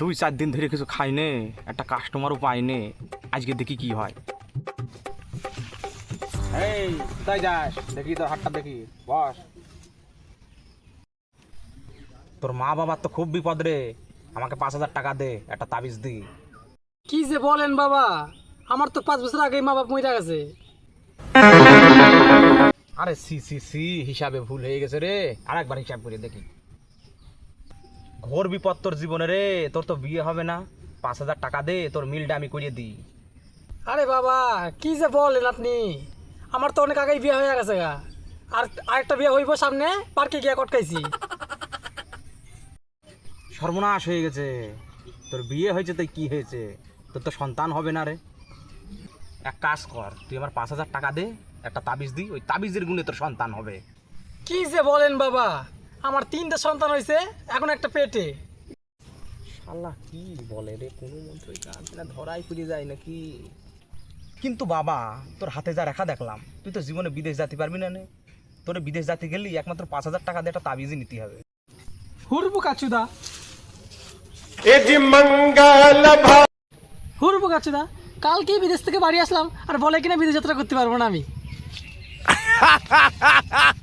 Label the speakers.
Speaker 1: দুই চার দিন ধরে কিছু খাই নে একটা কাস্টমারও পাই নে। আজকে দেখি কি হয়। এই কোথায় যাস? দেখি তোর হাতটা দেখি। বস। তোর মা বাবার তো খুব বিপদ রে। আমাকে পাঁচ হাজার টাকা দে একটা তাবিজ দি।
Speaker 2: কি যে বলেন বাবা আমার তো পাঁচ বছর আগেই মা বাপ মরে গেছে।
Speaker 1: আরে সি সি সি হিসাবে ভুল হয়ে গেছে রে। আরেকবার হিসাব করে দেখি। ঘোর বিপদ তোর জীবনে রে। তোর তো বিয়ে হবে না। পাঁচ হাজার টাকা দে তোর মিলটা আমি করিয়ে দিই।
Speaker 2: আরে বাবা কি যে বলেন আপনি? আমার তো অনেক আগেই বিয়ে হয়ে গেছে গা। আর আরেকটা বিয়ে হইব সামনে পার্কে গিয়ে কটকাইছি।
Speaker 1: সর্বনাশ হয়ে গেছে। তোর বিয়ে হয়েছে তাই কি হয়েছে? তোর তো সন্তান হবে না রে। এক কাজ কর তুই আমার পাঁচ হাজার টাকা দে একটা তাবিজ দি ওই তাবিজের গুণে তোর সন্তান হবে।
Speaker 2: কি যে বলেন বাবা? আমার তিনটা সন্তান হয়েছে এখন একটা পেটে।
Speaker 1: আল্লাহ কি বলে রে? কোনো মন্ত্রই কাজ না ধরাই ফিরে যায় নাকি? কিন্তু বাবা তোর হাতে যা রেখা দেখলাম তুই তো জীবনে বিদেশ যেতে পারবি না নে। তোর বিদেশ যেতে গেলি একমাত্র পাঁচ হাজার টাকা দিয়ে একটা তাবিজই নিতে হবে।
Speaker 2: হুরবু কাচুদা।
Speaker 3: এজি মঙ্গল ভা
Speaker 2: হুরবু কাচুদা কালকেই বিদেশ থেকে বাড়ি আসলাম আর বলে কিনা বিদেশ যাত্রা করতে পারব না আমি।